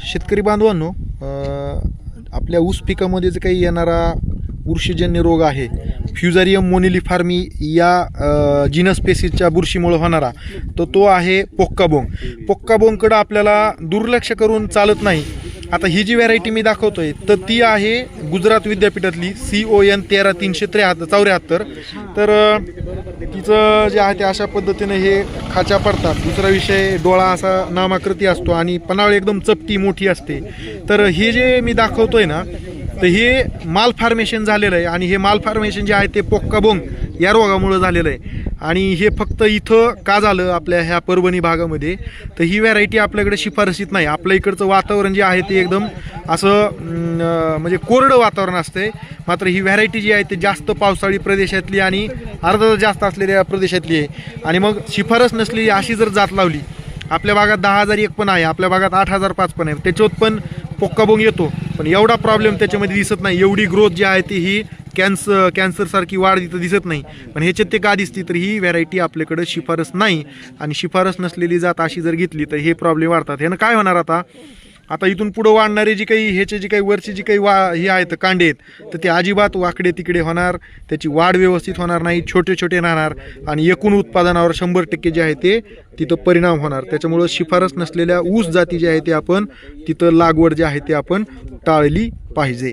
शेतकरी बांधवांनो आपल्या ऊस पिकामध्ये जे काही येणारा बुरशीजन्य रोग आहे फ्युजारियम मोनिलिफार्मी या जिनस पेसिसच्या बुरशीमुळे होणारा तर तो आहे पोक्काबोंग. पोक्काबोंगकडं आपल्याला दुर्लक्ष करून चालत नाही. आता ही जी व्हरायटी मी दाखवतोय तर ती आहे गुजरात विद्यापीठातली सी ओ एन तेरा तीनशे त्र्याहत्तर चौऱ्याहत्तर. तर तिचं जे आहे ते अशा पद्धतीने हे खाच्या पडतात. दुसरा विषय डोळा असा नामाकृती असतो आणि पन्हाळ एकदम चपटी मोठी असते. तर हे जे मी दाखवतोय ना तर हे माल फार्मेशन झालेलं आहे आणि हे माल फार्मेशन जे आहे ते पोक्काबोंग या रोगामुळं झालेलं आहे. आणि हे फक्त इथं का झालं आपल्या ह्या परभणी भागामध्ये? तर ही व्हरायटी आपल्याकडे शिफारसीत नाही. आपल्या इकडचं वातावरण जे आहे ते एकदम असं म्हणजे कोरडं वातावरण असतंय. मात्र ही व्हरायटी जी आहे ते जास्त पावसाळी प्रदेशातली आणि अर्धा जास्त असलेल्या प्रदेशातली आहे. आणि मग शिफारस नसलेली अशी जर जात लावली आपल्या भागात दहा हजार एक पण आहे आपल्या भागात आठ हजार पाच पण आहे. त्याच्यात पण पोक्काबोंग येतो. पण एवढा प्रॉब्लेम त्याच्यामध्ये दिसत नाही. एवढी ग्रोथ जी आहे ती ही कॅन्सर कॅन्सरसारखी वाढ तिथं दिसत नाही. पण ह्याच्यात ते का दिसते? तर ही व्हरायटी आपल्याकडं शिफारस नाही. आणि शिफारस नसलेली जात अशी जर घेतली तर हे प्रॉब्लेम वाढतात. ह्यानं काय होणार आता? आता इथून पुढं वाढणारे जी काही ह्याचे जी काही वरची जी काही वा हे आहेत कांडे आहेत तर ते अजिबात वाकडे तिकडे होणार त्याची वाढ व्यवस्थित होणार नाही छोटे छोटे राहणार आणि एकूण उत्पादनावर शंभर टक्के जे आहे ते तिथं परिणाम होणार. त्याच्यामुळं शिफारस नसलेल्या ऊस जाती जी आहे ते आपण तिथं लागवड जी आहे ते आपण टाळली पाहिजे.